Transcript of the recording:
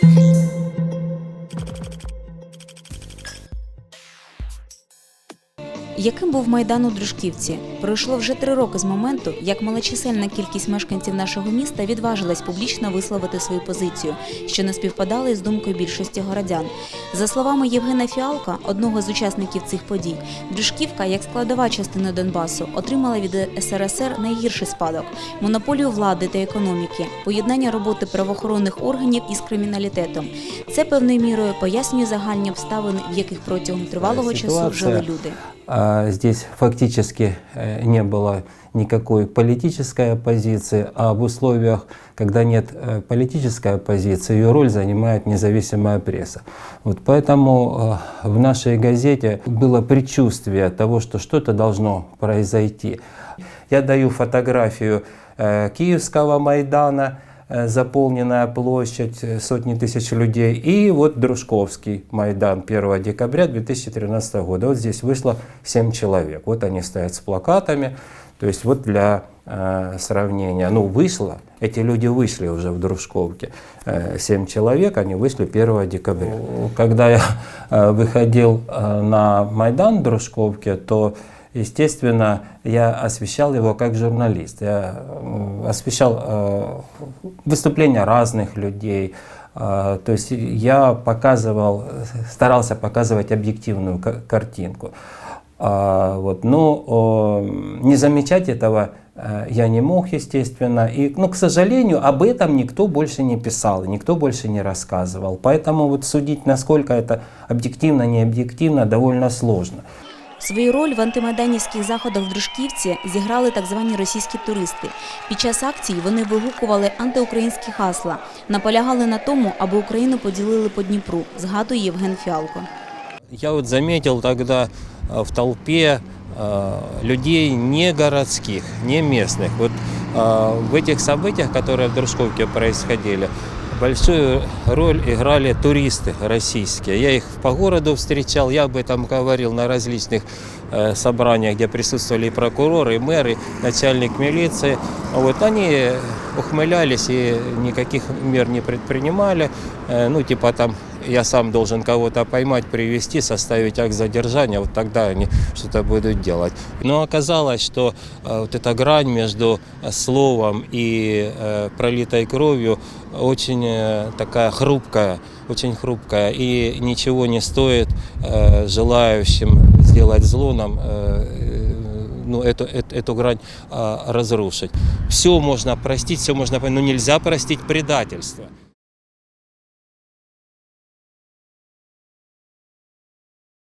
Thank you. Яким був майдан у Дружківці? Пройшло вже три роки з моменту, як малочисельна кількість мешканців нашого міста відважилась публічно висловити свою позицію, що не співпадала із думкою більшості городян. За словами Євгена Фіалка, одного з учасників цих подій, Дружківка, як складова частина Донбасу, отримала від СРСР найгірший спадок монополію влади та економіки, поєднання роботи правоохоронних органів із криміналітетом. Це певною мірою пояснює загальні обставини, в яких протягом тривалого часу жили люди. А Здесь фактически э, не было никакой политической оппозиции, а в условиях, когда нет э, политической оппозиции, ее роль занимает независимая пресса. Вот поэтому э, в нашей газете было предчувствие того, что что-то должно произойти. Я даю фотографию Киевского Майдана, заполненная площадь, э, сотни тысяч людей, и вот Дружковский Майдан 1 декабря 2013 года. Вот здесь вышло 7 человек. Вот они стоят с плакатами. То есть вот для э, сравнения, ну вышло, эти люди вышли уже в Дружковке, э, 7 человек, они вышли 1 декабря. Когда я э, выходил э, на Майдан Дружковке, то Естественно, я освещал его как журналист. Я освещал э, выступления разных людей. Э, то есть я показывал, старался показывать объективную ка- картинку. А, вот, но о, не замечать этого э, я не мог, естественно. И, ну, к сожалению, об этом никто больше не писал, никто больше не рассказывал. Поэтому вот судить, насколько это объективно, не объективно, довольно сложно. Свою роль в антимайданівських заходах в Дружківці зіграли так звані російські туристи. Під час акцій вони вигукували антиукраїнські гасла, наполягали на тому, аби Україну поділили по Дніпру, згадує Євген Фіалко. Я вот заметил тогда э, в толпе э, людей не городских, не местных. Вот э, в этих событиях, которые в Дружковке происходили, большую роль играли туристы российские. Я их по городу встречал, я об этом говорил на различных э, собраниях, где присутствовали и прокуроры, и мэры, начальник милиции. Вот они ухмылялись и никаких мер не предпринимали. Э, Ну, типа там я сам должен кого-то поймать, привести, составить акт задержания, вот тогда они что-то будут делать. Но оказалось, что э, вот эта грань между э, словом и э, пролитой кровью очень такая хрупкая, очень хрупкая, и ничего не стоит желающим сделать зло нам ну, эту, эту, эту грань а, разрушить. Все можно простить, все можно понять, но нельзя простить предательство.